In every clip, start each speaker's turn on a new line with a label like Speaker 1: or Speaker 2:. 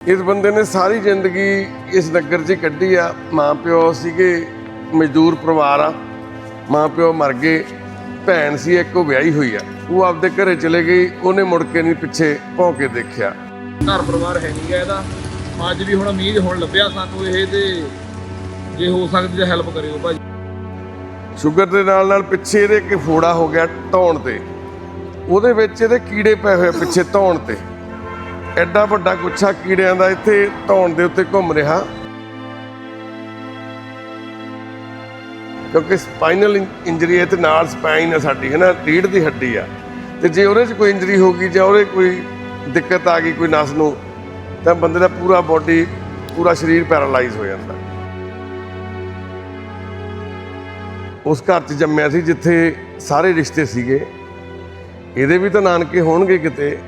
Speaker 1: ਇਸ ਬੰਦੇ ਨੇ ਸਾਰੀ ਜ਼ਿੰਦਗੀ ਇਸ ਨਗਰ 'ਚ ਹੀ ਕੱਢੀ ਆ। ਮਾਂ ਪਿਓ ਸੀਗੇ ਮਜ਼ਦੂਰ ਪਰਿਵਾਰ ਆ। ਮਾਂ ਪਿਓ ਮਰ ਗਏ ਭੈਣ ਸੀ ਇੱਕ ਉਹ ਵਿਆਹੀ ਹੋਈ ਆ। ਉਹ ਆਪਦੇ ਘਰੇ ਚਲੇ ਗਈ ਉਹਨੇ ਮੁੜ ਕੇ ਨਹੀਂ ਪਿੱਛੇ ਭੌਂ ਕੇ ਦੇਖਿਆ।
Speaker 2: ਘਰ ਪਰਿਵਾਰ ਹੈ ਨਹੀਂ ਗਾ ਇਹਦਾ। ਅੱਜ ਵੀ ਹੁਣ ਉਮੀਦ ਹੁਣ ਲੱਭਿਆ ਸਾਨੂੰ ਇਹ ਤੇ ਜੇ ਹੋ ਸਕਦੀ ਤਾਂ ਹੈਲਪ ਕਰਿਓ ਭਾਜੀ
Speaker 1: ਸ਼ੂਗਰ ਦੇ ਨਾਲ ਨਾਲ ਪਿੱਛੇ ਇਹਦੇ ਇੱਕ ਫੋੜਾ ਹੋ ਗਿਆ ਧੌਣ ਤੇ। ਉਹਦੇ ਵਿੱਚ ਇਹਦੇ ਕੀੜੇ ਪਏ ਹੋਏ ਪਿੱਛੇ ਧੌਣ ਤੇ। ਐਡਾ ਵੱਡਾ ਗੁੱਛਾ ਕੀੜਿਆਂ ਦਾ ਇੱਥੇ ਧੌਣ ਦੇ ਉੱਤੇ ਘੁੰਮ ਰਿਹਾ। ਕਿਉਂਕਿ ਸਪਾਈਨਲ ਇੰਜਰੀ ਹੈ ਤੇ ਨਾਲ ਸਪਾਈਨ ਹੈ ਸਾਡੀ, ਹੈ ਨਾ? ਰੀੜ ਦੀ ਹੱਡੀ ਆ। ਤੇ ਜੇ ਉਹਦੇ 'ਚ ਕੋਈ ਇੰਜਰੀ ਹੋ ਗਈ ਜਾਂ ਉਹਦੇ ਕੋਈ ਦਿੱਕਤ ਆ ਗਈ, ਕੋਈ ਨਸ ਨੂੰ, ਤਾਂ ਬੰਦੇ ਦਾ ਪੂਰਾ ਬਾਡੀ ਪੂਰਾ ਸਰੀਰ ਪੈਰਾਲਾਈਜ਼ ਹੋ ਜਾਂਦਾ। ਉਸ ਘਰ 'ਚ ਜੰਮਿਆ ਸੀ ਜਿੱਥੇ ਸਾਰੇ ਰਿਸ਼ਤੇ ਸੀਗੇ। ਇਹਦੇ ਵੀ ਤਾਂ ਨਾਨਕੇ ਹੋਣਗੇ ਕਿਤੇ।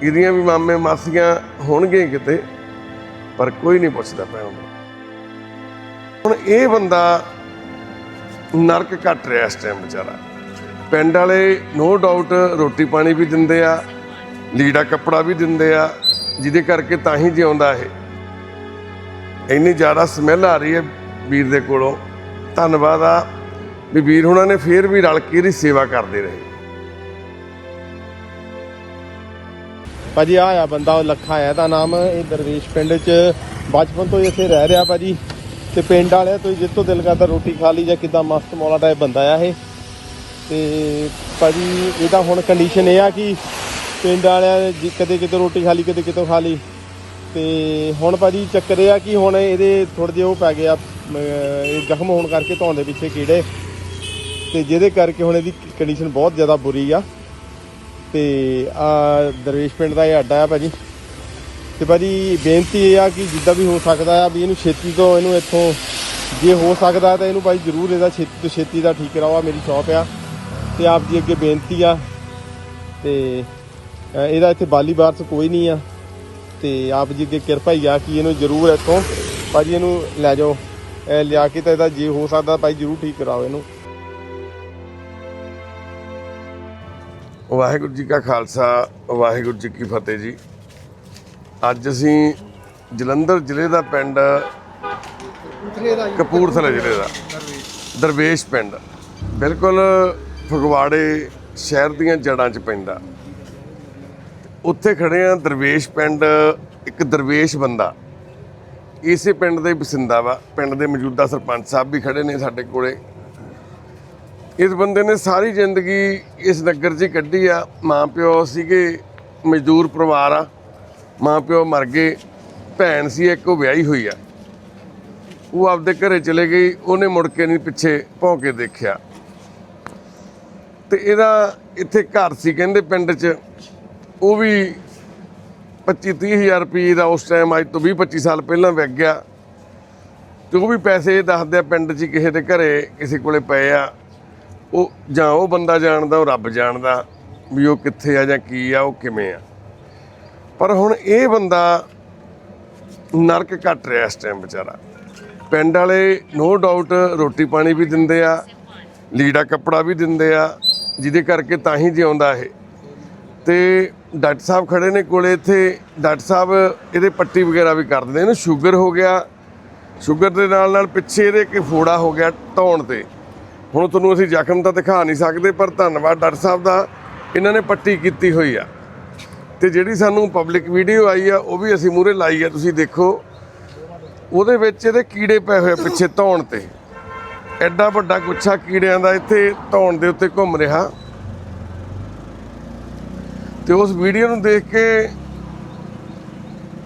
Speaker 1: ਇਹਦੀਆਂ ਵੀ ਮਾਮੇ ਮਾਸੀਆਂ ਹੋਣਗੇ ਕਿਤੇ, ਪਰ ਕੋਈ ਨਹੀਂ ਪੁੱਛਦਾ ਭੈਣ ਨੂੰ। ਹੁਣ ਇਹ ਬੰਦਾ ਨਰਕ ਕੱਟ ਰਿਹਾ ਇਸ ਟਾਈਮ ਵਿਚਾਰਾ। ਪਿੰਡ ਵਾਲੇ ਨੋ ਡਾਊਟ ਰੋਟੀ ਪਾਣੀ ਵੀ ਦਿੰਦੇ ਆ, ਲੀੜਾ ਕੱਪੜਾ ਵੀ ਦਿੰਦੇ ਆ, ਜਿਹਦੇ ਕਰਕੇ ਤਾਂ ਹੀ ਜਿਉਂਦਾ ਇਹ। ਇੰਨੀ ਜ਼ਿਆਦਾ ਸਮੈਲ ਆ ਰਹੀ ਹੈ ਵੀਰ ਦੇ ਕੋਲੋਂ। ਧੰਨਵਾਦ ਆ ਵੀ ਵੀਰ ਹੁਣਾਂ ਨੇ ਫੇਰ ਵੀ ਰਲ ਕੇ ਇਹਦੀ ਸੇਵਾ ਕਰਦੇ ਰਹੇ।
Speaker 3: ਭਾਜੀ ਆ ਆ ਬੰਦਾ, ਉਹ ਲੱਖਾ ਹੈ ਦਾ ਨਾਮ ਇਹ ਦਰਵੇਸ਼ ਪਿੰਡ ਚ ਬਚਪਨ ਤੋਂ ਹੀ ਇੱਥੇ ਰਹਿ ਰਿਹਾ ਭਾਜੀ। ਤੇ ਪਿੰਡ ਵਾਲਿਆਂ ਤੋਂ ਹੀ ਜਿੱਤੋਂ ਦਿਲ ਕਰਦਾ ਰੋਟੀ ਖਾ ਲਈ ਜਾਂ ਕਿਦਾਂ ਮਸਤ ਮੌਲਾ ਟਾਈਪ ਬੰਦਾ ਆ ਇਹ। ਤੇ ਭਾਜੀ, ਇਹਦਾ ਹੁਣ ਕੰਡੀਸ਼ਨ ਇਹ ਆ ਕਿ ਪਿੰਡ ਵਾਲਿਆਂ ਨੇ ਕਦੇ ਕਿਤੇ ਰੋਟੀ ਖਾ ਲਈ, ਕਦੇ ਕਿਤੋਂ ਖਾ ਲਈ। ਤੇ ਹੁਣ ਭਾਜੀ, ਚੱਕਰ ਇਹ ਆ ਕਿ ਹੁਣ ਇਹਦੇ ਥੋੜੇ ਜਿਹਾ ਉਹ ਪੈ ਗਿਆ ਇਹ ਜ਼ਖਮ ਹੋਣ ਕਰਕੇ ਧੌਣ ਦੇ ਪਿੱਛੇ ਕੀੜੇ। ਤੇ ਜਿਹਦੇ ਕਰਕੇ ਹੁਣ ਇਹਦੀ ਕੰਡੀਸ਼ਨ ਬਹੁਤ ਜ਼ਿਆਦਾ ਬੁਰੀ ਆ। ਤੇ ਆ ਦਰਵੇਸ਼ ਪਿੰਡ ਦਾ ਇਹ ਅੱਡਾ ਆ ਭਾਜੀ। ਤੇ ਭਾਜੀ ਬੇਨਤੀ ਇਹ ਆ ਕਿ ਜਿੱਦਾਂ ਵੀ ਹੋ ਸਕਦਾ ਆ ਵੀ ਇਹਨੂੰ ਛੇਤੀ ਤੋਂ ਇਹਨੂੰ ਇੱਥੋਂ ਜੇ ਹੋ ਸਕਦਾ ਤਾਂ ਇਹਨੂੰ ਭਾਈ ਜ਼ਰੂਰ ਇਹਦਾ ਛੇਤੀ ਤੋਂ ਛੇਤੀ ਦਾ ਠੀਕ ਕਰਾਓ, ਆ ਮੇਰੀ ਸ਼ੌਪ ਆ। ਤੇ ਆਪ ਜੀ ਅੱਗੇ ਬੇਨਤੀ ਆ। ਤੇ ਇਹਦਾ ਇੱਥੇ ਬਾਲੀ ਬਾਰਸ ਕੋਈ ਨਹੀਂ ਆ। ਤੇ ਆਪ ਜੀ ਅੱਗੇ ਕਿਰਪਾ ਹੀ ਆ ਕਿ ਇਹਨੂੰ ਜ਼ਰੂਰ ਇੱਥੋਂ ਭਾਜੀ ਇਹਨੂੰ ਲੈ ਜਾਓ। ਲਿਆ ਕੇ ਤਾਂ ਇਹਦਾ ਜੇ ਹੋ ਸਕਦਾ ਭਾਈ ਜ਼ਰੂਰ ਠੀਕ ਕਰਾਓ ਇਹਨੂੰ।
Speaker 1: ਵਾਹਿਗੁਰੂ ਜੀ ਕਾ ਖਾਲਸਾ, ਵਾਹਿਗੁਰੂ ਜੀ ਕੀ ਫਤਿਹ ਜੀ। ਅੱਜ ਅਸੀਂ ਜਲੰਧਰ ਜ਼ਿਲ੍ਹੇ ਦਾ ਪਿੰਡ, ਕਪੂਰਥਲਾ ਜ਼ਿਲ੍ਹੇ ਦਾ, ਦਰਵੇਸ਼ ਪਿੰਡ। ਬਿਲਕੁਲ ਫਗਵਾੜੇ ਸ਼ਹਿਰ ਦੀਆਂ ਜੜ੍ਹਾਂ 'ਚ ਪੈਂਦਾ। ਉੱਥੇ ਖੜੇ ਆ ਦਰਵੇਸ਼ ਪਿੰਡ, ਇੱਕ ਦਰਵੇਸ਼ ਬੰਦਾ। ਇਸੇ ਪਿੰਡ ਦੇ ਵਸਿੰਦਾ ਵਾ, ਪਿੰਡ ਦੇ ਮੌਜੂਦਾ ਸਰਪੰਚ ਸਾਹਿਬ ਵੀ ਖੜੇ ਨੇ ਸਾਡੇ ਕੋਲੇ। ਇਸ ਬੰਦੇ ਨੇ ਸਾਰੀ ਜ਼ਿੰਦਗੀ ਇਸ ਨਗਰ 'ਚ ਹੀ ਕੱਢੀ ਆ। ਮਾਂ ਪਿਓ ਸੀਗੇ, ਮਜ਼ਦੂਰ ਪਰਿਵਾਰ ਆ। ਮਾਂ ਪਿਓ ਮਰ ਗਏ, ਭੈਣ ਸੀ, ਇੱਕ ਉਹ ਵਿਆਹੀ ਹੋਈ ਆ। ਉਹ ਆਪਦੇ ਘਰੇ ਚਲੇ ਗਈ, ਉਹਨੇ ਮੁੜ ਕੇ ਨਹੀਂ ਪਿੱਛੇ ਭੌਂ ਕੇ ਦੇਖਿਆ। ਤੇ ਇਹਦਾ ਇੱਥੇ ਘਰ ਸੀ ਕਹਿੰਦੇ ਪਿੰਡ 'ਚ। ਉਹ ਵੀ 25 30 ਹਜ਼ਾਰ ਰੁਪਏ ਦਾ ਉਸ ਟਾਈਮ ਅੱਜ ਤੋਂ 20 25 ਸਾਲ ਪਹਿਲਾਂ ਵਿਕ ਗਿਆ। ਤੇ ਉਹ ਵੀ ਪੈਸੇ ਦੱਸਦੇ ਆ ਪਿੰਡ 'ਚ ਕਿਸੇ ਦੇ ਘਰੇ ਕਿਸੇ ਕੋਲੇ ਪਏ ਆ। ਉਹ ਜਾਂ ਉਹ ਬੰਦਾ ਜਾਣਦਾ, ਉਹ ਰੱਬ ਜਾਣਦਾ ਵੀ ਉਹ ਕਿੱਥੇ ਆ ਜਾਂ ਕੀ ਆ, ਉਹ ਕਿਵੇਂ ਆ। ਪਰ ਹੁਣ ਇਹ ਬੰਦਾ ਨਰਕ ਕੱਟ ਰਿਹਾ ਇਸ ਟਾਈਮ ਵਿਚਾਰਾ। ਪਿੰਡ ਵਾਲੇ ਨੋ ਡਾਊਟ ਰੋਟੀ ਪਾਣੀ ਵੀ ਦਿੰਦੇ ਆ, ਲੀੜਾ ਕੱਪੜਾ ਵੀ ਦਿੰਦੇ ਆ, ਜਿਹਦੇ ਕਰਕੇ ਤਾਂ ਹੀ ਜਿਉਂਦਾ ਇਹ। ਤੇ ਡਾਕਟਰ ਸਾਹਿਬ ਖੜੇ ਨੇ ਕੋਲੇ, ਇੱਥੇ ਡਾਕਟਰ ਸਾਹਿਬ ਇਹਦੇ ਪੱਟੀ ਵਗੈਰਾ ਵੀ ਕਰ ਦਿੰਦੇ ਇਹਨੂੰ ਸ਼ੂਗਰ ਹੋ ਗਿਆ। ਸ਼ੂਗਰ ਦੇ ਨਾਲ ਨਾਲ ਪਿੱਛੇ ਇਹਦੇ ਇੱਕ ਫੋੜਾ ਹੋ ਗਿਆ ਧੌਣ ਤੇ। ਹੁਣ ਤੁਹਾਨੂੰ ਅਸੀਂ ਜ਼ਖਮ ਤਾਂ ਦਿਖਾ ਨਹੀਂ ਸਕਦੇ, ਪਰ ਧੰਨਵਾਦ ਡਾਕਟਰ ਸਾਹਿਬ ਦਾ, ਇਹਨਾਂ ਨੇ ਪੱਟੀ ਕੀਤੀ ਹੋਈ ਆ। ਤੇ ਜਿਹੜੀ ਸਾਨੂੰ ਪਬਲਿਕ ਵੀਡੀਓ ਆਈ ਆ, ਉਹ ਵੀ ਅਸੀਂ ਮੂਹਰੇ ਲਾਈ ਆ, ਤੁਸੀਂ ਦੇਖੋ। ਉਹਦੇ ਵਿੱਚ ਇਹਦੇ ਕੀੜੇ ਪਏ ਹੋਏ ਪਿੱਛੇ ਧੌਣ ਤੇ। ਐਡਾ ਵੱਡਾ ਗੁੱਛਾ ਕੀੜਿਆਂ ਦਾ ਇੱਥੇ ਧੌਣ ਦੇ ਉੱਤੇ ਘੁੰਮ ਰਿਹਾ। ਤੇ ਉਸ ਵੀਡੀਓ ਨੂੰ ਦੇਖ ਕੇ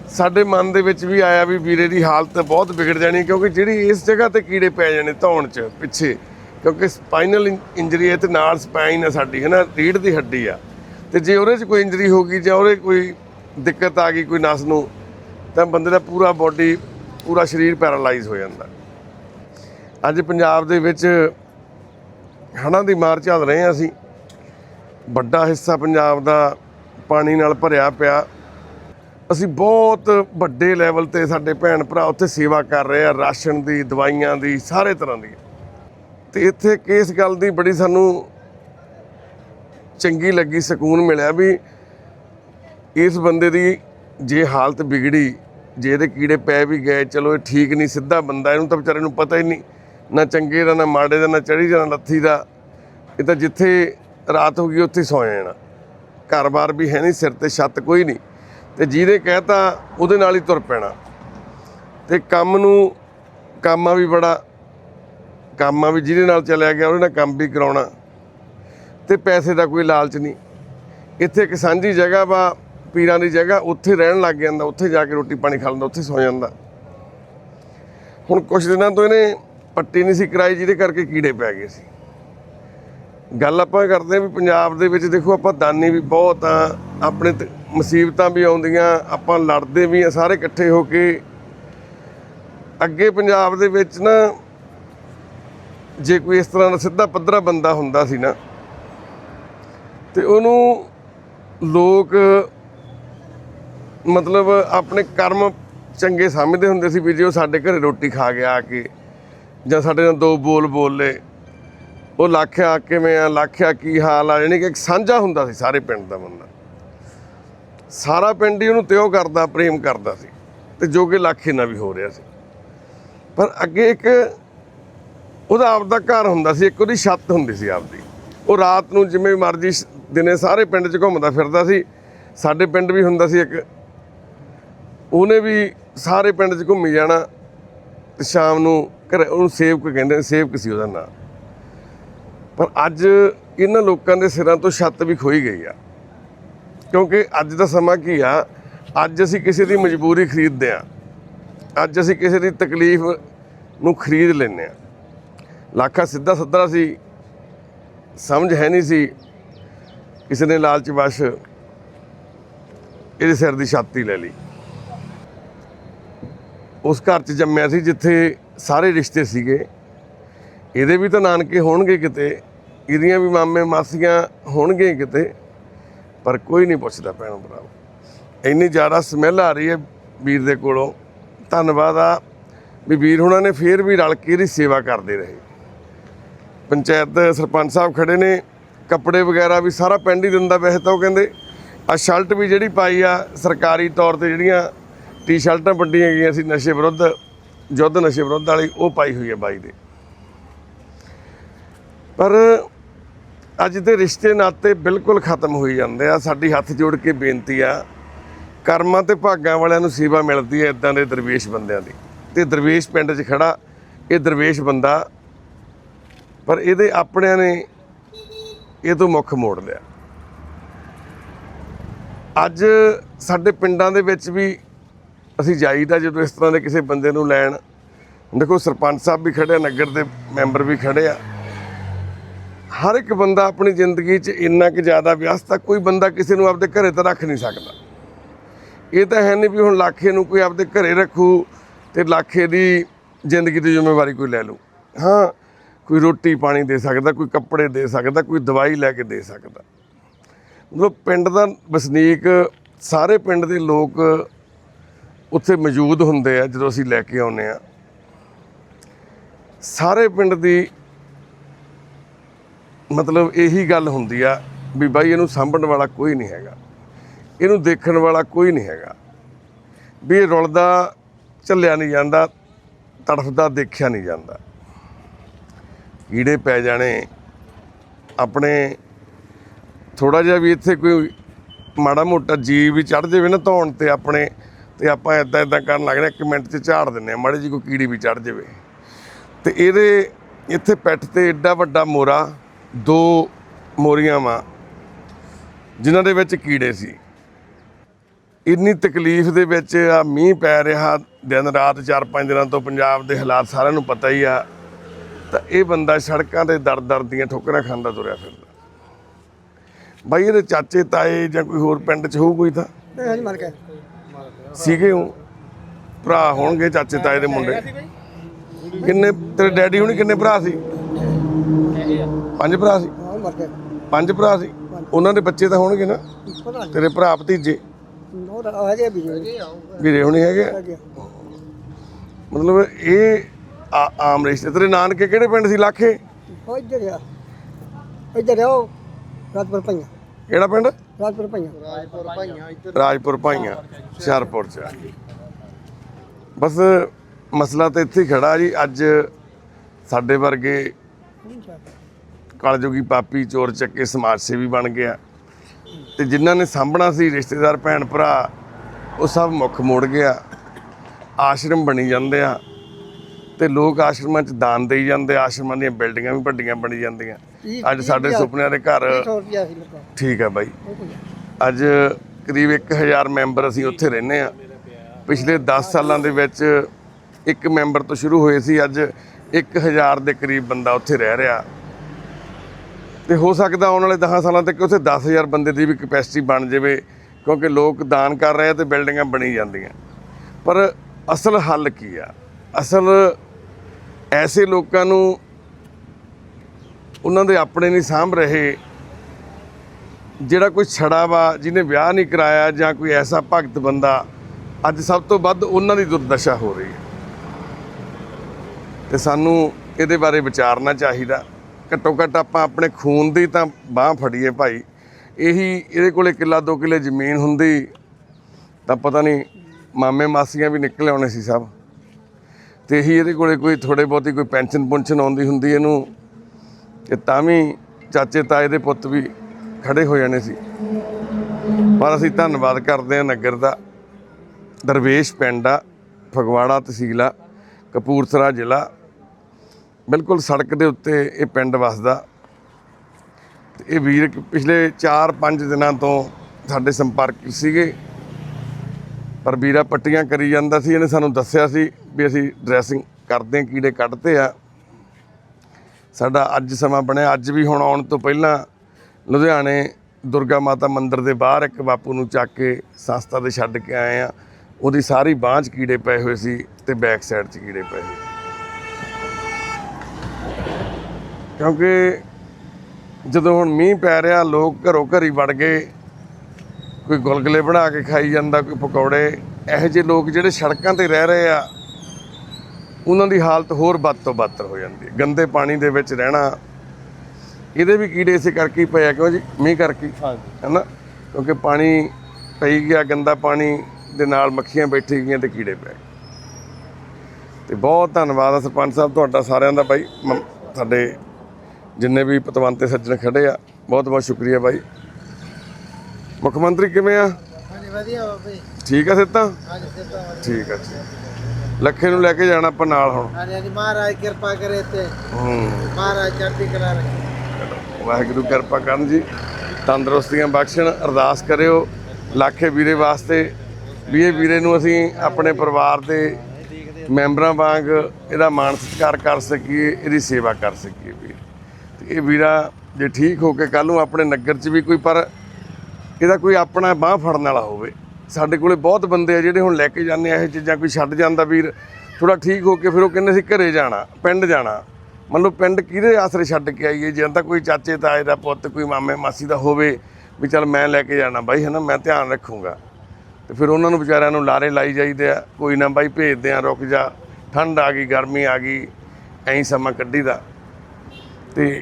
Speaker 1: ਸਾਡੇ ਮਨ ਦੇ ਵਿੱਚ ਵੀ ਆਇਆ ਵੀ ਵੀਰੇ ਦੀ ਹਾਲਤ ਬਹੁਤ ਵਿਗੜ ਜਾਣੀ, ਕਿਉਂਕਿ ਜਿਹੜੀ ਇਸ ਜਗ੍ਹਾ ਤੇ ਕੀੜੇ ਪੈ ਜਾਣੇ ਧੌਣ 'ਚ, ਪਿੱਛੇ। ਕਿਉਂਕਿ ਸਪਾਈਨਲ ਇੰਜਰੀ ਹੈ ਤੇ ਨਾਲ ਸਪਾਈਨ ਹੈ ਸਾਡੀ ਹੈ ਨਾ ਰੀੜ ਦੀ ਹੱਡੀ ਆ। ਤੇ ਜੇ ਉਹਦੇ 'ਚ ਕੋਈ ਇੰਜਰੀ ਹੋ ਗਈ ਜਾਂ ਉਹਦੇ ਕੋਈ ਦਿੱਕਤ ਆ ਗਈ, ਕੋਈ ਨਸ ਨੂੰ, ਤਾਂ ਬੰਦੇ ਦਾ ਪੂਰਾ ਬਾਡੀ ਪੂਰਾ ਸਰੀਰ ਪੈਰਾਲਾਈਜ਼ ਹੋ ਜਾਂਦਾ। ਅੱਜ ਪੰਜਾਬ ਦੇ ਵਿੱਚ ਹੜ੍ਹਾਂ ਦੀ ਮਾਰ ਝੱਲ ਰਹੇ ਹਾਂ ਅਸੀਂ। ਵੱਡਾ ਹਿੱਸਾ ਪੰਜਾਬ ਦਾ ਪਾਣੀ ਨਾਲ ਭਰਿਆ ਪਿਆ। ਅਸੀਂ ਬਹੁਤ ਵੱਡੇ ਲੈਵਲ ਤੇ ਸਾਡੇ ਭੈਣ ਭਰਾ ਉੱਥੇ ਸੇਵਾ ਕਰ ਰਹੇ ਆ, ਰਾਸ਼ਨ ਦੀ, ਦਵਾਈਆਂ ਦੀ, ਸਾਰੇ ਤਰ੍ਹਾਂ ਦੀ। ਤੇ ਇੱਥੇ ਕਿਸ ਗੱਲ ਦੀ ਬੜੀ ਸਾਨੂੰ ਚੰਗੀ ਲੱਗੀ, ਸਕੂਨ ਮਿਲਿਆ ਵੀ ਇਸ ਬੰਦੇ ਦੀ ਜੇ ਹਾਲਤ ਵਿਗੜੀ, ਜੇ ਇਹਦੇ ਕੀੜੇ ਪੈ ਵੀ ਗਏ, ਚਲੋ ਇਹ ਠੀਕ ਨਹੀਂ, ਸਿੱਧਾ ਬੰਦਾ, ਇਹਨੂੰ ਤਾਂ ਵਿਚਾਰੇ ਨੂੰ ਪਤਾ ਹੀ ਨਹੀਂ, ਨਾ ਚੰਗੇ ਦਾ, ਨਾ ਮਾੜੇ ਦਾ, ਨਾ ਚੜੀ ਦਾ, ਨਾ ਲੱਥੀ ਦਾ। ਇਹ ਤਾਂ ਜਿੱਥੇ ਰਾਤ ਹੋ ਗਈ, ਉੱਥੇ ਸੌ ਜਾਣਾ। ਘਰ-ਬਾਰ ਵੀ ਹੈ ਨਹੀਂ, ਸਿਰ ਤੇ ਛੱਤ ਕੋਈ ਨਹੀਂ। ਤੇ ਜਿਹਦੇ ਕਹਿਤਾ ਉਹਦੇ ਨਾਲ ਹੀ ਤੁਰ ਪੈਣਾ। ਤੇ ਕੰਮ ਨੂੰ, ਕਾਮਾ ਵੀ ਬੜਾ ਕਾਮਾ ਵੀ ਜਿਹਦੇ ਨਾਲ ਚਲਿਆ ਗਿਆ, ਉਹਦੇ ਨਾਲ ਕੰਮ ਵੀ ਕਰਾਉਣਾ। ਤੇ ਪੈਸੇ ਦਾ ਕੋਈ ਲਾਲਚ ਨਹੀਂ। ਇੱਥੇ ਇੱਕ ਸਾਂਝੀ ਜਗ੍ਹਾ ਵਾ, ਪੀਰਾਂ ਦੀ ਜਗ੍ਹਾ, ਉੱਥੇ ਰਹਿਣ ਲੱਗ ਜਾਂਦਾ, ਉੱਥੇ ਜਾ ਕੇ ਰੋਟੀ ਪਾਣੀ ਖਾ ਲੈਂਦਾ, ਉੱਥੇ ਸੌ ਜਾਂਦਾ। ਹੁਣ ਕੁਝ ਦਿਨਾਂ ਤੋਂ ਇਹਨੇ ਪੱਟੀ ਨਹੀਂ ਸੀ ਕਰਾਈ, ਜਿਹਦੇ ਕਰਕੇ ਕੀੜੇ ਪੈ ਗਏ ਸੀ। ਗੱਲ ਆਪਾਂ ਕਰਦੇ ਹਾਂ ਵੀ ਪੰਜਾਬ ਦੇ ਵਿੱਚ ਦੇਖੋ, ਆਪਾਂ ਦਾਨੀ ਵੀ ਬਹੁਤ ਆ, ਆਪਣੇ ਮੁਸੀਬਤਾਂ ਵੀ ਆਉਂਦੀਆਂ, ਆਪਾਂ ਲੜਦੇ ਵੀ ਆ, ਸਾਰੇ ਇਕੱਠੇ ਹੋ ਕੇ। ਅੱਗੇ ਪੰਜਾਬ ਦੇ ਵਿੱਚ ਨਾ ਜੇ ਕੋਈ ਇਸ ਤਰ੍ਹਾਂ ਦਾ ਸਿੱਧਾ ਪੱਧਰਾ ਬੰਦਾ ਹੁੰਦਾ ਸੀ ਨਾ, ਤੇ ਉਹਨੂੰ ਲੋਕ ਮਤਲਬ ਆਪਣੇ ਕਰਮ ਚੰਗੇ ਸਮਝਦੇ ਹੁੰਦੇ ਸੀ ਵੀ ਜੇ ਉਹ ਸਾਡੇ ਘਰੇ ਰੋਟੀ ਖਾ ਗਿਆ ਆ ਕੇ ਜਾਂ ਸਾਡੇ ਨਾਲ ਦੋ ਬੋਲ ਬੋਲ ਲਏ ਉਹ ਲੱਖਿਆ ਕਿਵੇਂ ਆ, ਲੱਖਿਆ ਕੀ ਹਾਲ ਆ, ਯਾਨੀ ਕਿ ਇੱਕ ਸਾਂਝਾ ਹੁੰਦਾ ਸੀ ਸਾਰੇ ਪਿੰਡ ਦਾ ਬੰਦਾ। ਸਾਰਾ ਪਿੰਡ ਹੀ ਉਹਨੂੰ ਤਿਉ ਕਰਦਾ, ਪ੍ਰੇਮ ਕਰਦਾ ਸੀ ਤੇ ਜੋ ਕਿ ਲੱਖੇ ਨਾਲ ਵੀ ਹੋ ਰਿਹਾ ਸੀ। ਪਰ ਅੱਗੇ ਇੱਕ ਉਹਦਾ ਆਪਦਾ ਘਰ ਹੁੰਦਾ ਸੀ, ਇੱਕ ਉਹਦੀ ਛੱਤ ਹੁੰਦੀ ਸੀ ਆਪਦੀ। ਉਹ ਰਾਤ ਨੂੰ ਜਿਵੇਂ ਮਰਜ਼ੀ ਦਿਨੇ ਸਾਰੇ ਪਿੰਡ 'ਚ ਘੁੰਮਦਾ ਫਿਰਦਾ ਸੀ। ਸਾਡੇ ਪਿੰਡ ਵੀ ਹੁੰਦਾ ਸੀ ਇੱਕ। ਉਹਨੇ ਵੀ ਸਾਰੇ ਪਿੰਡ 'ਚ ਘੁੰਮੀ ਜਾਣਾ ਤੇ ਸ਼ਾਮ ਨੂੰ ਘਰ, ਉਹਨੂੰ ਸੇਵਕ ਕਹਿੰਦੇ ਨੇ, ਸੇਵਕ ਸੀ ਉਹਦਾ ਨਾਂ। ਪਰ ਅੱਜ ਇਹਨਾਂ ਲੋਕਾਂ ਦੇ ਸਿਰਾਂ ਤੋਂ ਛੱਤ ਵੀ ਖੋਈ ਗਈ ਆ। ਕਿਉਂਕਿ ਅੱਜ ਦਾ ਸਮਾਂ ਕੀ ਆ, ਅੱਜ ਅਸੀਂ ਕਿਸੇ ਦੀ ਮਜਬੂਰੀ ਖਰੀਦਦੇ ਆ। ਅੱਜ ਅਸੀਂ ਕਿਸੇ ਦੀ ਤਕਲੀਫ ਨੂੰ ਖਰੀਦ ਲੈਂਦੇ ਆ। ਲੱਖਾ ਸਿੱਧਾ ਸੱਧਰਾ ਸੀ। ਸਮਝ ਹੈ ਨਹੀਂ ਸੀ ਕਿਸੇ ਨੇ ਲਾਲਚ ਵਸ਼ ਇਹਦੇ ਸਿਰ ਦੀ ਛਾਤੀ ਲੈ ਲਈ। ਉਸ ਘਰ 'ਚ ਜੰਮਿਆ ਸੀ ਜਿੱਥੇ ਸਾਰੇ ਰਿਸ਼ਤੇ ਸੀਗੇ। ਇਹਦੇ ਵੀ ਤਾਂ ਨਾਨਕੇ ਹੋਣਗੇ ਕਿਤੇ, ਇਹਦੀਆਂ ਵੀ ਮਾਮੇ ਮਾਸੀਆਂ ਹੋਣਗੇ ਕਿਤੇ, ਪਰ ਕੋਈ ਨਹੀਂ ਪੁੱਛਦਾ ਭੈਣੋ ਭਰਾਵੋ ਇੰਨੀ ਜ਼ਿਆਦਾ ਸਮੈਲ ਆ ਰਹੀ ਹੈ ਵੀਰ ਦੇ ਕੋਲੋਂ। ਧੰਨਵਾਦ ਆ ਵੀ ਵੀਰ ਹੁਣਾਂ ਨੇ ਫੇਰ ਵੀ ਰਲ ਕੇ ਇਹਦੀ ਸੇਵਾ ਕਰਦੇ ਰਹੇ। ਪੰਚਾਇਤ ਦੇ ਸਰਪੰਚ ਸਾਹਿਬ ਖੜੇ ਨੇ, ਕੱਪੜੇ ਵਗੈਰਾ ਵੀ ਸਾਰਾ ਪਿੰਡ ਹੀ ਦਿੰਦਾ ਵੈਸੇ ਤਾਂ ਉਹ ਕਹਿੰਦੇ ਆ ਸ਼ਰਟ ਵੀ ਜਿਹੜੀ ਪਾਈ ਆ, ਸਰਕਾਰੀ ਤੌਰ ਤੇ ਜਿਹੜੀਆਂ ਟੀ-ਸ਼ਰਟਾਂ ਵੱਡੀਆਂ ਗਈਆਂ ਸੀ ਨਸ਼ੇ ਵਿਰੁੱਧ, ਯੁੱਧ ਨਸ਼ੇ ਵਿਰੁੱਧ ਵਾਲੀ, ਉਹ ਪਾਈ ਹੋਈ ਹੈ ਬਾਈ ਦੇ। ਪਰ ਅੱਜ ਦੇ ਰਿਸ਼ਤੇ ਨਾਤੇ ਬਿਲਕੁਲ ਖਤਮ ਹੋਈ ਜਾਂਦੇ ਆ, ਸਾਡੀ ਹੱਥ ਜੋੜ ਕੇ ਬੇਨਤੀ ਆ, ਕਰਮਾਂ ਤੇ ਭਾਗਾਂ ਵਾਲਿਆਂ ਨੂੰ ਸੇਵਾ ਮਿਲਦੀ ਹੈ ਇਦਾਂ ਦੇ ਦਰਵੇਸ਼ ਬੰਦਿਆਂ ਦੀ। ਤੇ ਦਰਵੇਸ਼ ਪਿੰਡ 'ਚ ਖੜਾ, ਇਹ ਦਰਵੇਸ਼ ਬੰਦਾ ਪਰ ਇਹਦੇ ਆਪਣਿਆਂ ਨੇ ਇਹ ਤੋਂ ਮੁੱਖ ਮੋੜ ਲਿਆ। ਅੱਜ ਸਾਡੇ ਪਿੰਡਾਂ ਦੇ ਵਿੱਚ ਵੀ ਅਸੀਂ ਜਾਈਦਾ ਜਦੋਂ ਇਸ ਤਰ੍ਹਾਂ ਦੇ ਕਿਸੇ ਬੰਦੇ ਨੂੰ ਲੈਣ। ਦੇਖੋ, ਸਰਪੰਚ ਸਾਹਿਬ ਵੀ ਖੜੇ ਆ, ਨਗਰ ਦੇ ਮੈਂਬਰ ਵੀ ਖੜੇ ਆ। ਹਰ ਇੱਕ ਬੰਦਾ ਆਪਣੀ ਜ਼ਿੰਦਗੀ 'ਚ ਇੰਨਾ ਕਿ ਜ਼ਿਆਦਾ ਵਿਅਸਤ ਆ, ਕੋਈ ਬੰਦਾ ਕਿਸੇ ਨੂੰ ਆਪਦੇ ਘਰੇ ਤਾਂ ਰੱਖ ਨਹੀਂ ਸਕਦਾ। ਇਹ ਤਾਂ ਹੈ ਨਹੀਂ ਵੀ ਹੁਣ ਲਾਖੇ ਨੂੰ ਕੋਈ ਆਪਦੇ ਘਰੇ ਰੱਖੂ ਤੇ ਲਾਖੇ ਦੀ ਜ਼ਿੰਦਗੀ ਦੀ ਜ਼ਿੰਮੇਵਾਰੀ ਕੋਈ ਲੈ ਲੂ ਹਾਂ ਕੋਈ ਰੋਟੀ ਪਾਣੀ ਦੇ ਸਕਦਾ, ਕੋਈ ਕੱਪੜੇ ਦੇ ਸਕਦਾ, ਕੋਈ ਦਵਾਈ ਲੈ ਕੇ ਦੇ ਸਕਦਾ। ਮਤਲਬ ਪਿੰਡ ਦਾ ਵਸਨੀਕ, ਸਾਰੇ ਪਿੰਡ ਦੇ ਲੋਕ ਉੱਥੇ ਮੌਜੂਦ ਹੁੰਦੇ ਆ, ਜਦੋਂ ਅਸੀਂ ਲੈ ਕੇ ਆਉਨੇ ਆ। ਸਾਰੇ ਪਿੰਡ ਦੀ ਮਤਲਬ ਇਹੀ ਗੱਲ ਹੁੰਦੀ ਆ ਵੀ ਬਾਈ ਇਹਨੂੰ ਸਾਂਭਣ ਵਾਲਾ ਕੋਈ ਨਹੀਂ ਹੈਗਾ। ਇਹਨੂੰ ਦੇਖਣ ਵਾਲਾ ਕੋਈ ਨਹੀਂ ਹੈਗਾ। ਵੀ ਇਹ ਰੁਲਦਾ ਚੱਲਿਆ ਨਹੀਂ ਜਾਂਦਾ, ਤੜਫਦਾ, ਦੇਖਿਆ ਨਹੀਂ ਜਾਂਦਾ। ਕੀੜੇ ਪੈ ਜਾਣੇ, ਆਪਣੇ ਥੋੜਾ ਜਿਹਾ ਵੀ ਇੱਥੇ ਕੋਈ ਮਾੜਾ ਮੋਟਾ ਜੀਵ ਵੀ ਚੜ ਜਾਵੇ ਨਾ ਧੌਣ ਤੇ ਆਪਣੇ, ਤੇ ਆਪਾਂ ਇਦਾਂ ਇਦਾਂ ਕਰਨ ਲੱਗ ਲੱਗਦੇ ਇੱਕ ਮਿੰਟ 'ਚ ਝਾੜ ਦਿੰਨੇ ਆ ਮਾੜੀ ਜੀ ਕੋਈ ਕੀੜੀ ਵੀ ਚੜ ਜਾਵੇ। ਤੇ ਇਹਦੇ ਇੱਥੇ ਪੈਠ ਤੇ ਐਡਾ ਵੱਡਾ ਮੋਰਾ, ਦੋ ਮੋਰੀਆਂ ਵਾ, ਜਿਨ੍ਹਾਂ ਦੇ ਵਿੱਚ ਕੀੜੇ ਸੀ। ਇੰਨੀ ਤਕਲੀਫ ਦੇ ਵਿੱਚ ਆ ਮੀਂਹ ਪੈ ਰਿਹਾ ਦਿਨ ਰਾਤ 4-5 ਦਿਨਾਂ ਤੋਂ ਪੰਜਾਬ ਦੇ ਹਾਲਾਤ ਸਾਰਿਆਂ ਨੂੰ ਪਤਾ ਹੀ ਆ ਤਾਂ ਇਹ ਬੰਦਾ ਸੜਕਾਂ ਤੇ ਦਰ ਦਰ ਦੀਆਂ ਠੋਕਰਾਂ ਖਾਂਦਾ ਤੁਰਿਆ ਫਿਰਦਾ। ਬਾਈ ਇਹਦੇ ਚਾਚੇ ਤਾਏ ਜਾਂ ਕੋਈ ਹੋਰ ਪਿੰਡ 'ਚ ਹੋਊ ਕੋਈ ਤਾਂ?
Speaker 4: ਨਹੀਂ ਹਜੇ ਮਰ ਗਿਆ
Speaker 1: ਸੀਗੇ ਉਹ? ਭਰਾ ਹੋਣਗੇ ਚਾਚੇ ਤਾਏ ਦੇ ਮੁੰਡੇ? ਕਿੰਨੇ ਤੇਰੇ ਡੈਡੀ ਹੁਣੀ ਕਿੰਨੇ ਭਰਾ ਸੀ? ਪੰਜ ਭਰਾ ਸੀ? ਪੰਜ ਭਰਾ ਸੀ? ਉਹਨਾਂ ਦੇ ਬੱਚੇ ਤਾਂ ਹੋਣਗੇ ਨਾ? ਤੇਰੇ ਭਰਾ ਭਤੀਜੇ? ਵੀਰੇ ਹੁਣੀ ਹੈਗੇ ਮਤਲਬ ਇਹ ਆ- ਆਮ ਰਿਸ਼ਤੇ ਤੇਰੇ ਨਾਨਕੇ ਕਿਹੜੇ ਪਿੰਡ ਸੀ ਲਾਖੇ?
Speaker 4: ਉਹ ਇੱਧਰ ਆ। ਇੱਧਰ ਆਓ ਰਾਜਪੁਰ ਪਈਆਂ
Speaker 1: ਕਿਹੜਾ ਪਿੰਡ?
Speaker 4: ਰਾਜਪੁਰ ਪਈਆਂ
Speaker 1: ਰਾਜਪੁਰ ਭਾਈਆਂ ਹੁਸ਼ਿਆਰਪੁਰ ਚ ਬਸ ਮਸਲਾ ਤਾਂ ਇੱਥੇ ਹੀ ਖੜਾ ਜੀ। ਅੱਜ ਸਾਡੇ ਵਰਗੇ ਕਲਯੁਗੀ ਪਾਪੀ ਚੋਰ ਚੱਕੇ ਸਮਾਜ ਸੇਵੀ ਬਣ ਗਿਆ। ਤੇ ਜਿਨ੍ਹਾਂ ਨੇ ਸਾਂਭਣਾ ਸੀ ਰਿਸ਼ਤੇਦਾਰ ਭੈਣ ਭਰਾ ਉਹ ਸਭ ਮੁੱਖ ਮੋੜ ਗਿਆ। ਆਸ਼ਰਮ ਬਣੀ ਜਾਂਦੇ ਆ। ਤੇ ਲੋਕ ਆਸ਼ਰਮਾਂ 'ਚ ਦਾਨ ਦੇਈ ਜਾਂਦੇ ਆਸ਼ਰਮਾਂ ਦੀਆਂ ਬਿਲਡਿੰਗਾਂ ਵੀ ਵੱਡੀਆਂ ਬਣੀ ਜਾਂਦੀਆਂ। ਅੱਜ ਸਾਡੇ ਸੁਪਨਿਆਂ ਦੇ ਘਰ
Speaker 4: 100 ਰੁਪਿਆ ਸੀ ਲੱਗਾ
Speaker 1: ਠੀਕ ਹੈ ਬਾਈ। ਅੱਜ ਕਰੀਬ 1000 ਮੈਂਬਰ ਅਸੀਂ ਉੱਥੇ ਰਹਿੰਦੇ ਆ ਪਿਛਲੇ 10 ਸਾਲਾਂ ਦੇ ਵਿੱਚ ਇੱਕ ਮੈਂਬਰ ਤੋਂ ਸ਼ੁਰੂ ਹੋਏ ਸੀ ਅੱਜ 1000 ਦੇ ਕਰੀਬ ਬੰਦਾ ਉੱਥੇ ਰਹਿ ਰਿਹਾ। ਤੇ ਹੋ ਸਕਦਾ ਆਉਣ ਵਾਲੇ 10 ਸਾਲਾਂ ਤੱਕ ਉੱਥੇ 10000 ਬੰਦੇ ਦੀ ਵੀ ਕੈਪੈਸਿਟੀ ਬਣ ਜਾਵੇ ਕਿਉਂਕਿ ਲੋਕ ਦਾਨ ਕਰ ਰਹੇ ਤੇ ਬਿਲਡਿੰਗਾਂ ਬਣੀ ਜਾਂਦੀਆਂ। ਪਰ ਅਸਲ ਹੱਲ ਕੀ ਆ? ਅਸਲ ਐਸੇ ਲੋਕਾਂ ਨੂੰ ਉਹਨਾਂ ਦੇ ਆਪਣੇ ਨਹੀਂ ਸਾਂਭ ਰਹੇ, ਜਿਹੜਾ ਕੋਈ ਛੜਾ ਵਾ, ਜਿਹਨੇ ਵਿਆਹ ਨਹੀਂ ਕਰਾਇਆ ਜਾਂ ਕੋਈ ਐਸਾ ਭਗਤ ਬੰਦਾ, ਅੱਜ ਸਭ ਤੋਂ ਵੱਧ ਉਹਨਾਂ ਦੀ ਦੁਰਦਸ਼ਾ ਹੋ ਰਹੀ ਹੈ। ਤੇ ਸਾਨੂੰ ਇਹਦੇ ਬਾਰੇ ਵਿਚਾਰਨਾ ਚਾਹੀਦਾ। ਘੱਟੋ ਘੱਟ ਆਪਾਂ ਆਪਣੇ ਖੂਨ ਦੀ ਤਾਂ ਬਾਹ ਫੜੀਏ ਭਾਈ। ਇਹੀ ਇਹਦੇ ਕੋਲੇ ਕਿੱਲਾ ਦੋ ਕਿੱਲੇ ਜ਼ਮੀਨ ਹੁੰਦੀ, ਤਾਂ ਪਤਾ ਨਹੀਂ ਮਾਮੇ ਮਾਸੀਆਂ ਵੀ ਨਿਕਲ ਆਉਣੇ ਸੀ ਸਭ। ਤੇ ਹੀ ਇਹਦੇ ਕੋਲੇ ਕੋਈ ਥੋੜੇ ਬਹੁਤੀ ਕੋਈ ਪੈਨਸ਼ਨ ਪੁੰਸ਼ਨ ਆਉਂਦੀ ਹੁੰਦੀ ਇਹਨੂੰ, ਤੇ ਤਾਂ ਵੀ ਚਾਚੇ ਤਾਏ ਦੇ ਪੁੱਤ ਵੀ ਖੜੇ ਹੋ ਜਾਣੇ ਸੀ। ਪਰ ਅਸੀਂ ਧੰਨਵਾਦ ਕਰਦੇ ਹਾਂ ਨਗਰ ਦਾ, ਦਰਵੇਸ਼ ਪਿੰਡ ਆ, ਫਗਵਾੜਾ ਤਹਿਸੀਲ ਆ, ਕਪੂਰਥਲਾ ਜ਼ਿਲ੍ਹਾ। ਬਿਲਕੁਲ ਸੜਕ ਦੇ ਉੱਤੇ ਇਹ ਪਿੰਡ ਵਸਦਾ। ਤੇ ਇਹ ਵੀਰ ਪਿਛਲੇ 4-5 ਦਿਨਾਂ ਤੋਂ ਸਾਡੇ ਸੰਪਰਕ ਸੀਗੇ। ਪਰ ਵੀਰਾ ਪੱਟੀਆਂ ਕਰੀ ਜਾਂਦਾ ਸੀ, ਇਹਨੇ ਸਾਨੂੰ ਦੱਸਿਆ ਸੀ ਵੀ ਅਸੀਂ ਡਰੈਸਿੰਗ ਕਰਦੇ ਹਾਂ, ਕੀੜੇ ਕੱਢਦੇ ਆ ਸਾਡਾ ਅੱਜ ਸਮਾਂ ਬਣਿਆ, ਅੱਜ ਵੀ ਹੁਣ ਆਉਣ ਤੋਂ ਪਹਿਲਾਂ ਲੁਧਿਆਣੇ ਦੁਰਗਾ ਮਾਤਾ ਮੰਦਿਰ ਦੇ ਬਾਹਰ ਇੱਕ ਬਾਪੂ ਨੂੰ ਚੱਕ ਕੇ ਸੰਸਥਾ ਦੇ ਛੱਡ ਕੇ ਆਏ ਆ ਉਹਦੀ ਸਾਰੀ ਬਾਂਹ 'ਚ ਕੀੜੇ ਪਏ ਹੋਏ ਸੀ ਤੇ ਬੈਕ ਸਾਈਡ 'ਚ ਕੀੜੇ ਪਏ ਹੋਏ ਕਿਉਂਕਿ ਜਦੋਂ ਹੁਣ ਮੀਂਹ ਪੈ ਰਿਹਾ, ਲੋਕ ਘਰੋਂ ਘਰੀ ਵੜ ਗਏ ਕੋਈ ਗੁਲਗੁਲੇ ਬਣਾ ਕੇ ਖਾਈ ਜਾਂਦਾ ਕੋਈ ਪਕੌੜੇ ਇਹੋ ਜਿਹੇ ਲੋਕ ਜਿਹੜੇ ਸੜਕਾਂ ਤੇ ਰਹਿ ਰਹੇ ਆ ਉਹਨਾਂ ਦੀ ਹਾਲਤ ਹੋਰ ਬਦ ਤੋਂ ਬਦਤਰ ਹੋ ਜਾਂਦੀ ਹੈ। ਗੰਦੇ ਪਾਣੀ ਦੇ ਵਿੱਚ ਰਹਿਣਾ ਇਹਦੇ ਵੀ ਕੀੜੇ ਇਸੇ ਕਰਕੇ ਹੀ ਪਏ ਆ ਕਿਉਂ ਜੀ? ਮੀਂਹ ਕਰਕੇ ਹੀ,
Speaker 3: ਹਾਂਜੀ।
Speaker 1: ਹੈਨਾ? ਕਿਉਂਕਿ ਪਾਣੀ ਪਈ ਗਿਆ ਗੰਦਾ ਪਾਣੀ ਦੇ ਨਾਲ ਮੱਖੀਆਂ ਬੈਠੀ ਗਈਆਂ ਤੇ ਕੀੜੇ ਪੈ ਗਏ। ਤੇ ਬਹੁਤ ਧੰਨਵਾਦ ਆ ਸਰਪੰਚ ਸਾਹਿਬ ਤੁਹਾਡਾ ਸਾਰਿਆਂ ਦਾ ਬਾਈ ਸਾਡੇ ਜਿੰਨੇ ਵੀ ਪਤਵੰਤੇ ਸੱਜਣ ਖੜੇ ਆ ਬਹੁਤ ਬਹੁਤ ਸ਼ੁਕਰੀਆ ਬਾਈ। ਮੁੱਖ ਮੰਤਰੀ ਕਿਵੇਂ ਆ?
Speaker 4: ਹਾਂਜੀ ਵਧੀਆ ਬਾਬੇ
Speaker 1: ਠੀਕ ਆ ਸਿੱਤਾ
Speaker 4: ਹਾਂਜੀ ਸਿੱਧਾ
Speaker 1: ਠੀਕ ਆ ਜੀ ਲੱਖੇ ਨੂੰ ਲੈ ਕੇ ਜਾਣਾ ਆਪਾਂ ਨਾਲ ਹੁਣ।
Speaker 4: ਹਾਂਜੀ ਹਾਂਜੀ ਮਹਾਰਾਜ ਕਿਰਪਾ ਕਰੇ ਤੇ
Speaker 1: ਹੂੰ।
Speaker 4: ਮਹਾਰਾਜ ਚੜ੍ਹਦੀ ਕਲਾ ਰੱਖੇ।
Speaker 1: ਵਾਹਿਗੁਰੂ ਕਿਰਪਾ ਕਰਨ ਜੀ। ਤੰਦਰੁਸਤੀਆਂ ਬਖਸ਼ਣ ਅਰਦਾਸ ਕਰਿਓ। ਲਾਖੇ ਵੀਰੇ ਵਾਸਤੇ ਵੀ ਇਹ ਵੀਰੇ ਨੂੰ ਅਸੀਂ ਆਪਣੇ ਪਰਿਵਾਰ ਦੇ ਮੈਂਬਰਾਂ ਵਾਂਗ ਇਹਦਾ ਮਾਣ ਸਤਿਕਾਰ ਕਰ ਸਕੀਏ ਇਹਦੀ ਸੇਵਾ ਕਰ ਸਕੀਏ ਵੀ ਤੇ ਇਹ ਵੀਰਾ ਜੇ ਠੀਕ ਹੋ ਕੇ ਕੱਲ ਨੂੰ ਆਪਣੇ ਨਗਰ 'ਚ ਵੀ ਕੋਈ ਪਰ ਇਹਦਾ ਕੋਈ ਆਪਣਾ ਬਾਹ ਫੜਨ ਵਾਲਾ ਹੋਵੇ। ਸਾਡੇ ਕੋਲੇ ਬਹੁਤ ਬੰਦੇ ਆ ਜਿਹੜੇ ਹੁਣ ਲੈ ਕੇ ਜਾਂਦੇ ਆ ਇਹ ਚੀਜ਼ਾਂ, ਕੋਈ ਛੱਡ ਜਾਂਦਾ ਵੀਰ ਥੋੜਾ ਠੀਕ ਹੋ ਕੇ ਫਿਰ ਉਹ ਕਹਿੰਦੇ ਸੀ ਘਰੇ ਜਾਣਾ, ਪਿੰਡ ਜਾਣਾ। ਮੰਨ ਲਓ ਪਿੰਡ ਕਿਹਦੇ ਆਸਰੇ ਛੱਡ ਕੇ ਆਈਏ, ਜੇ ਤਾਂ ਕੋਈ ਚਾਚੇ, ਤਾਏ ਦਾ ਪੁੱਤ, ਕੋਈ ਮਾਮੇ, ਮਾਸੀ ਦਾ ਹੋਵੇ ਵੀ ਚੱਲ ਮੈਂ ਲੈ ਕੇ ਜਾਣਾ ਬਾਈ, ਹਨਾ, ਮੈਂ ਧਿਆਨ ਰੱਖੂੰਗਾ। ਤੇ ਫਿਰ ਉਹਨਾਂ ਨੂੰ ਵਿਚਾਰਿਆਂ ਨੂੰ ਲਾਰੇ ਲਾਈ ਜਾਈਦੇ ਆ, ਕੋਈ ਨਾ ਬਾਈ ਭੇਜਦੇ ਆ, ਰੁਕ ਜਾ, ਠੰਡ ਆ ਗਈ, ਗਰਮੀ ਆ ਗਈ, ਐਂ ਸਮਾਂ ਕੱਢੀਦਾ। ਤੇ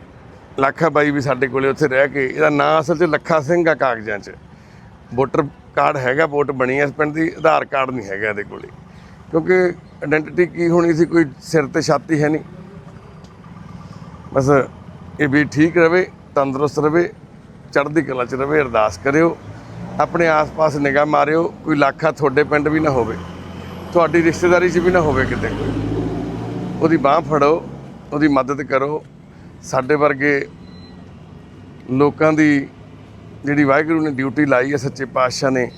Speaker 1: ਲੱਖਾ ਬਾਈ ਵੀ ਸਾਡੇ ਕੋਲੇ ਉੱਥੇ ਰਹਿ ਕੇ, ਇਹਦਾ ਨਾਂ ਅਸਲ 'ਚ ਲੱਖਾ ਸਿੰਘ ਆ ਕਾਗਜ਼ਾਂ 'ਚ। ਵੋਟਰ ਕਾਰਡ ਹੈਗਾ, ਵੋਟ ਬਣੀ ਇਸ ਪਿੰਡ ਦੀ ਆਧਾਰ ਕਾਰਡ ਨਹੀਂ ਹੈਗਾ ਇਹਦੇ ਕੋਲੇ। ਕਿਉਂਕਿ ਆਇਡੈਂਟੀਟੀ ਕੀ ਹੋਣੀ ਸੀ, ਕੋਈ ਸਿਰ ਤੇ ਛਾਤੀ ਹੈ ਨਹੀਂ। ਬਸ ਇਹ ਵੀ ਠੀਕ ਰਵੇ, ਤੰਦਰੁਸਤ ਰਵੇ, ਚੜ੍ਹਦੀ ਕਲਾ 'ਚ ਰਵੇ, ਅਰਦਾਸ ਕਰਿਓ। ਆਪਣੇ ਆਸ-ਪਾਸ ਨਿਗਾਹ ਮਾਰਿਓ, ਕੋਈ ਲਾਖਾ ਤੁਹਾਡੇ ਪਿੰਡ ਵੀ ਨਾ ਹੋਵੇ। ਤੁਹਾਡੀ ਰਿਸ਼ਤੇਦਾਰੀ 'ਚ ਵੀ ਨਾ ਹੋਵੇ ਕਿਤੇ। ਕੋਈ ਉਹਦੀ ਬਾਹ ਫੜੋ, ਉਹਦੀ ਮਦਦ ਕਰੋ। ਸਾਡੇ ਵਰਗੇ ਲੋਕਾਂ ਦੀ ਜਿਹੜੀ ਵਾਹਿਗੁਰੂ ਨੇ ਡਿਊਟੀ ਲਾਈ ਹੈ, ਸੱਚੇ ਪਾਤਸ਼ਾਹ ਨੇ,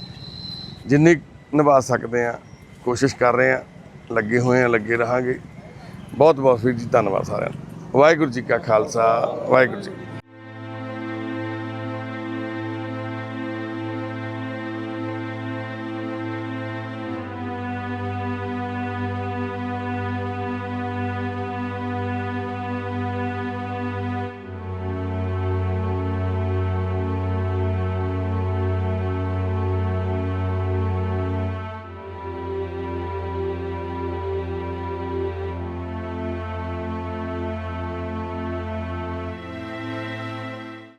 Speaker 1: ਜਿੰਨੀ ਨਿਭਾ ਸਕਦੇ ਆ ਕੋਸ਼ਿਸ਼ ਕਰ ਰਹੇ ਆ ਲੱਗੇ ਹੋਏ ਆ ਲੱਗੇ ਰਹਾਂਗੇ। ਬਹੁਤ ਬਹੁਤ ਵੀਰ ਜੀ, ਧੰਨਵਾਦ ਸਾਰਿਆਂ ਨੂੰ। ਵਾਹਿਗੁਰੂ ਜੀ ਕਾ ਖਾਲਸਾ, ਵਾਹਿਗੁਰੂ ਜੀ